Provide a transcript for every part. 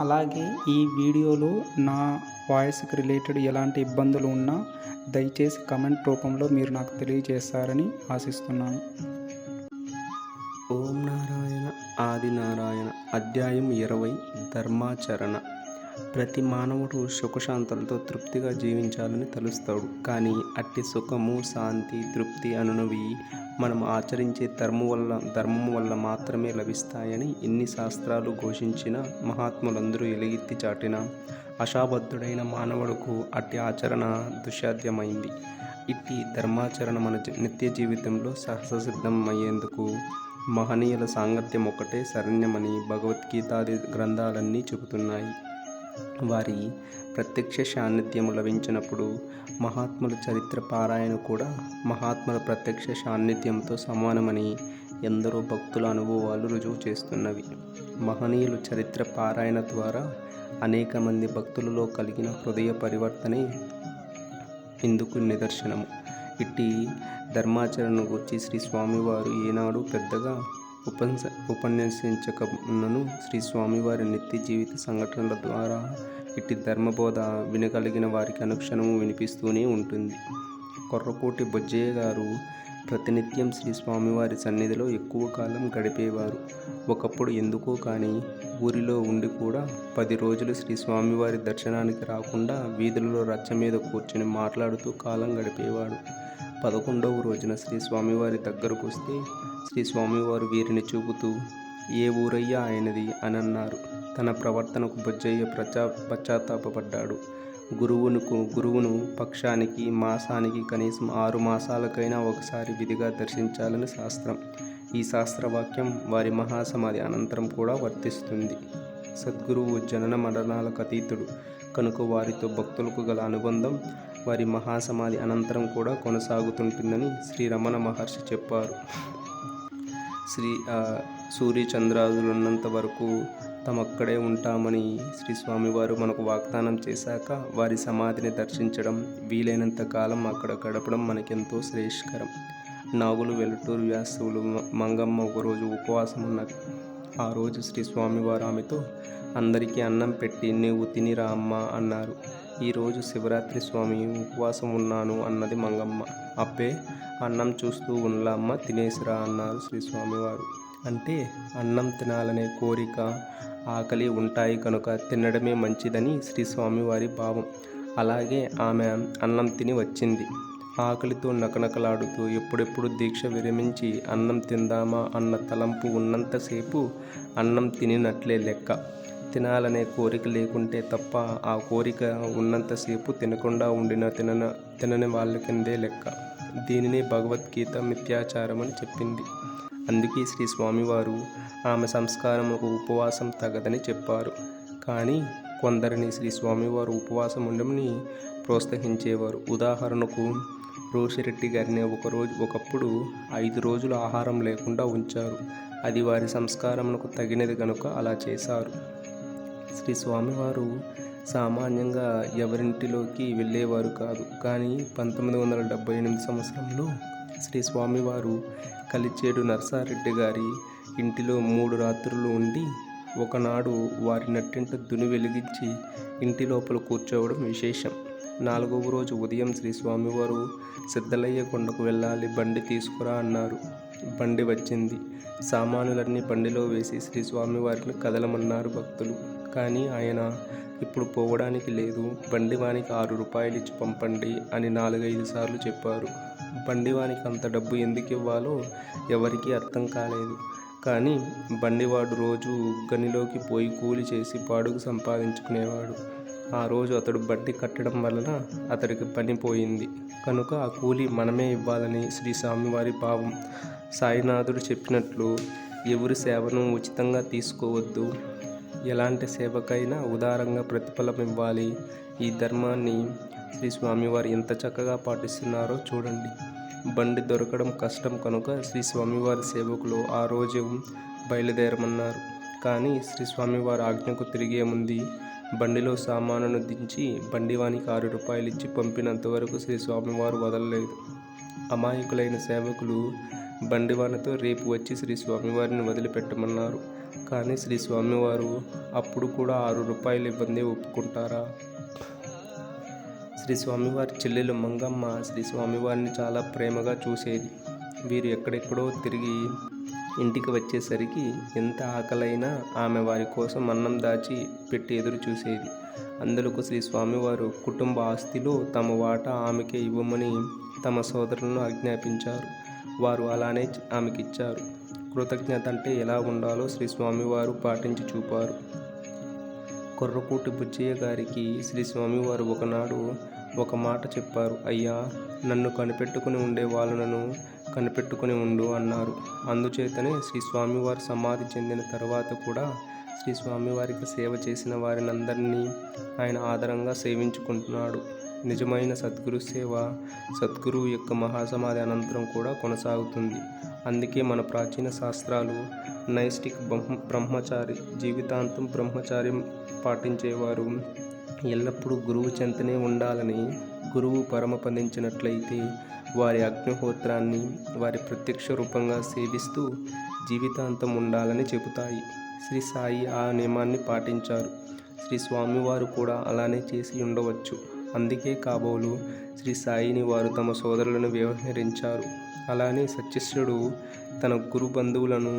అలాగే ఈ వీడియోలో నా వాయిస్కి రిలేటెడ్ ఎలాంటి ఇబ్బందులు ఉన్నా దయచేసి కమెంట్ రూపంలో మీరు నాకు తెలియజేస్తారని ఆశిస్తున్నాను. ఓం నారాయణ ఆది నారాయణ అధ్యాయం ఇరవై ధర్మాచరణ. ప్రతి మానవుడు సుఖశాంతులతో తృప్తిగా జీవించాలని తలుస్తాడు. కానీ అట్టి సుఖము శాంతి తృప్తి అనునవి మనం ఆచరించే ధర్మం వల్ల ధర్మం వల్ల మాత్రమే లభిస్తాయని ఎన్ని శాస్త్రాలు ఘోషించిన మహాత్ములందరూ ఎలుగెత్తి చాటిన అశాబద్ధుడైన మానవుడుకు అట్టి ఆచరణ దుశ్శాధ్యమైంది ఇట్టి ధర్మాచరణ మన నిత్య జీవితంలో సహజసిద్ధం అయ్యేందుకు మహనీయుల సాంగత్యం ఒకటే శరణ్యమని భగవద్గీతాది గ్రంథాలన్నీ చెబుతున్నాయి. వారి ప్రత్యక్ష సాన్నిధ్యము లభించినప్పుడు మహాత్ముల చరిత్ర పారాయణ కూడా మహాత్ముల ప్రత్యక్ష సాన్నిధ్యంతో సమానమని ఎందరో భక్తుల అనుభవాలు రుజువు చేస్తున్నవి. మహనీయుల చరిత్ర పారాయణ ద్వారా అనేక మంది భక్తులలో కలిగిన హృదయ పరివర్తనే ఇందుకు నిదర్శనము. ఇట్టి ధర్మాచరణ గురించి శ్రీ స్వామివారు ఏనాడు పెద్దగా ఉపన్స ఉపన్యసించకమున్నను శ్రీ స్వామివారి నిత్య జీవిత సంఘటనల ద్వారా ఇట్టి ధర్మబోధ వినగలిగిన వారికి అనుక్షణము వినిపిస్తూనే ఉంటుంది. కొర్రకోటి బొజ్జయ్య గారు ప్రతినిత్యం శ్రీ స్వామివారి సన్నిధిలో ఎక్కువ కాలం గడిపేవారు. ఒకప్పుడు ఎందుకో కానీ ఊరిలో ఉండి కూడా పది రోజులు శ్రీ స్వామివారి దర్శనానికి రాకుండా వీధులలో రచ్చ మీద కూర్చొని మాట్లాడుతూ కాలం గడిపేవాడు. పదకొండవ రోజున శ్రీ స్వామివారి దగ్గరకు వస్తే శ్రీ స్వామివారు వీరిని చూపుతూ ఏ ఊరయ్యా ఆయనది అని అన్నారు తన ప్రవర్తనకు బుజ్జయ్య ప్రచా పశ్చాత్తాపడ్డాడు గురువునుకు గురువును పక్షానికి మాసానికి కనీసం ఆరు మాసాలకైనా ఒకసారి విధిగా దర్శించాలని శాస్త్రం. ఈ శాస్త్రవాక్యం వారి మహాసమాధి అనంతరం కూడా వర్తిస్తుంది. సద్గురువు జనన మరణాలకు అతీతుడు. కనుక వారితో భక్తులకు గల అనుబంధం వారి మహాసమాధి అనంతరం కూడా కొనసాగుతుంటుందని శ్రీ రమణ మహర్షి చెప్పారు. శ్రీ ఆ, సూర్య ఉన్నంత వరకు తమక్కడే ఉంటామని శ్రీ స్వామివారు మనకు వాగ్దానం చేశాక వారి సమాధిని దర్శించడం వీలైనంత కాలం అక్కడ గడపడం మనకెంతో శ్రేయస్కరం. నాగులు వెలుటూరు వ్యాసువులు మంగమ్మ ఒకరోజు ఉపవాసం ఉన్నది ఆ రోజు శ్రీ స్వామివారు ఆమెతో అందరికీ అన్నం పెట్టి నీవు తినిరా అమ్మ అన్నారు. ఈరోజు శివరాత్రి స్వామి ఉపవాసం ఉన్నాను అన్నది మంగమ్మ. అబ్బే అన్నం చూస్తూ ఉన్నలా తినేసిరా అన్నారు శ్రీ స్వామివారు. అంటే అన్నం తినాలనే కోరిక ఆకలి ఉంటాయి కనుక తినడమే మంచిదని శ్రీ స్వామివారి భావం. అలాగే ఆమె అన్నం తిని వచ్చింది. ఆకలితో నకనకలాడుతూ ఎప్పుడెప్పుడు దీక్ష విరమించి అన్నం తిందామా అన్న తలంపు ఉన్నంతసేపు అన్నం తినినట్లే లెక్క. తినాలనే కోరిక లేకుంటే తప్ప ఆ కోరిక ఉన్నంతసేపు తినకుండా ఉండిన తినన తినని వాళ్ళ కిందే లెక్క. దీనిని భగవద్గీత మిథ్యాచారం అని చెప్పింది. అందుకే శ్రీ స్వామివారు ఆమె సంస్కారముకు ఉపవాసం తగదని చెప్పారు. కానీ కొందరిని శ్రీ స్వామివారు ఉపవాసం ఉండమని ప్రోత్సహించేవారు. ఉదాహరణకు రోషిరెడ్డి గారిని ఒకరోజు ఒకప్పుడు ఐదు రోజులు ఆహారం లేకుండా ఉంచారు. అది వారి సంస్కారమునకు తగినది కనుక అలా చేశారు. శ్రీ స్వామివారు సామాన్యంగా ఎవరింటిలోకి వెళ్ళేవారు కాదు. కానీ పంతొమ్మిది వందల డెబ్బై ఎనిమిది సంవత్సరంలో శ్రీ స్వామివారు కలిచేడు నర్సారెడ్డి గారి ఇంటిలో మూడు రాత్రులు ఉండి ఒకనాడు వారి నట్టింట దుని వెలిగించి ఇంటి లోపల కూర్చోవడం విశేషం. నాలుగవ రోజు ఉదయం శ్రీ స్వామివారు సిద్ధలయ్య కొండకు వెళ్ళాలి బండి తీసుకురా అన్నారు. బండి వచ్చింది. సామానులన్నీ బండిలో వేసి శ్రీ స్వామివారిని కదలమన్నారు భక్తులు. కానీ ఆయన ఇప్పుడు పోవడానికి లేదు. బండివానికి ఆరు రూపాయలు ఇచ్చి పంపండి అని నాలుగైదు సార్లు చెప్పారు. బండివానికి అంత డబ్బు ఎందుకు ఇవ్వాలో ఎవరికీ అర్థం కాలేదు. కానీ బండివాడు రోజు గనిలోకి పోయి కూలి చేసి పాడుకు సంపాదించుకునేవాడు. ఆ రోజు అతడు బడ్డి కట్టడం వలన అతడికి పని పోయింది. కనుక ఆ కూలి మనమే ఇవ్వాలని శ్రీ స్వామివారి భావం. సాయినాథుడు చెప్పినట్లు ఎవరి సేవను ఉచితంగా తీసుకోవద్దు. ఎలాంటి సేవకైనా ఉదారంగా ప్రతిఫలం ఇవ్వాలి ఈ ధర్మాన్ని శ్రీ స్వామివారు ఎంత చక్కగా పాటిస్తున్నారో చూడండి. బండి దొరకడం కష్టం కనుక శ్రీ స్వామివారి సేవకులు ఆ రోజు బయలుదేరమన్నారు. కానీ శ్రీ స్వామివారి ఆజ్ఞకు తిరిగే ముందు బండిలో సామానును దించి బండివానికి ఆరు రూపాయలు ఇచ్చి పంపినంత వరకు శ్రీ స్వామివారు వదలలేదు. అమాయకులైన సేవకులు బండివానతో రేపు వచ్చి శ్రీ స్వామివారిని వదిలిపెట్టమన్నారు. కానీ శ్రీ స్వామివారు అప్పుడు కూడా ఆరు రూపాయలు ఇబ్బంది ఒప్పుకుంటారా? శ్రీ స్వామివారి చెల్లెలు మంగమ్మ శ్రీ స్వామివారిని చాలా ప్రేమగా చూసేది. వీరు ఎక్కడెక్కడో తిరిగి ఇంటికి వచ్చేసరికి ఎంత ఆకలైనా ఆమె వారి కోసం అన్నం దాచి పెట్టి ఎదురు చూసేది. అందులకు శ్రీ స్వామివారు కుటుంబ ఆస్తిలో తమ వాటా ఆమెకే ఇవ్వమని తమ సోదరులను ఆజ్ఞాపించారు. వారు అలానే ఆమెకిచ్చారు. కృతజ్ఞత అంటే ఎలా ఉండాలో శ్రీ స్వామివారు పాటించి చూపారు. కొర్రకూటి బుచ్చయ్య గారికి శ్రీ స్వామివారు ఒకనాడు ఒక మాట చెప్పారు. అయ్యా నన్ను కనిపెట్టుకుని ఉండే వాళ్ళను కనిపెట్టుకుని ఉండు అన్నారు. అందుచేతనే శ్రీ స్వామివారు సమాధి చెందిన తర్వాత కూడా శ్రీ స్వామివారికి సేవ చేసిన వారినందరినీ ఆయన ఆధారంగా సేవించుకుంటున్నాడు. నిజమైన సద్గురు సేవ సద్గురువు యొక్క మహాసమాధి అనంతరం కూడా కొనసాగుతుంది. అందుకే మన ప్రాచీన శాస్త్రాలు నైష్టిక్ బ్రహ్మ బ్రహ్మచారి జీవితాంతం బ్రహ్మచార్యం పాటించేవారు. ఎల్లప్పుడూ గురువు చెంతనే ఉండాలని గురువు పరమపదించినట్లయితే వారి అగ్నిహోత్రాన్ని వారి ప్రత్యక్ష రూపంగా సేవిస్తూ జీవితాంతం ఉండాలని చెబుతాయి. శ్రీ సాయి ఆ నియమాన్ని పాటించారు. శ్రీ స్వామివారు కూడా అలానే చేసి ఉండవచ్చు. అందుకే కాబోలు శ్రీ సాయిని వారు తమ సోదరులను వ్యవహరించారు. అలానే సత్యశ్రుడు తన గురు బంధువులను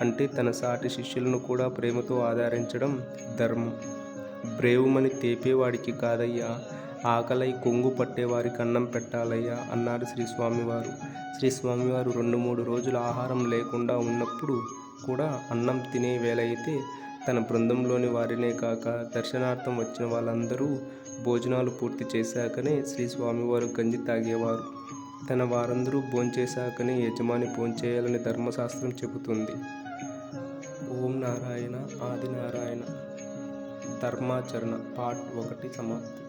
అంటే తన సాటి శిష్యులను కూడా ప్రేమతో ఆదరించడం ధర్మం. బ్రేవుమని తేపేవాడికి కాదయ్యా ఆకలై కొంగు పట్టేవారికి అన్నం పెట్టాలయ్యా అన్నారు శ్రీ స్వామివారు. శ్రీ స్వామివారు రెండు మూడు రోజులు ఆహారం లేకుండా ఉన్నప్పుడు కూడా అన్నం తినే వేళ అయితే తన బృందంలోని వారినే కాక దర్శనార్థం వచ్చిన వాళ్ళందరూ భోజనాలు పూర్తి చేశాకనే శ్రీ స్వామివారు గంజి తాగేవారు. తన వారందరూ భోంచేశాకనే యజమాని భోంచేయాలని ధర్మశాస్త్రం చెబుతుంది. ఓం నారాయణ ఆది నారాయణ. ధర్మాచరణ పార్ట్ ఒకటి సమాప్తి.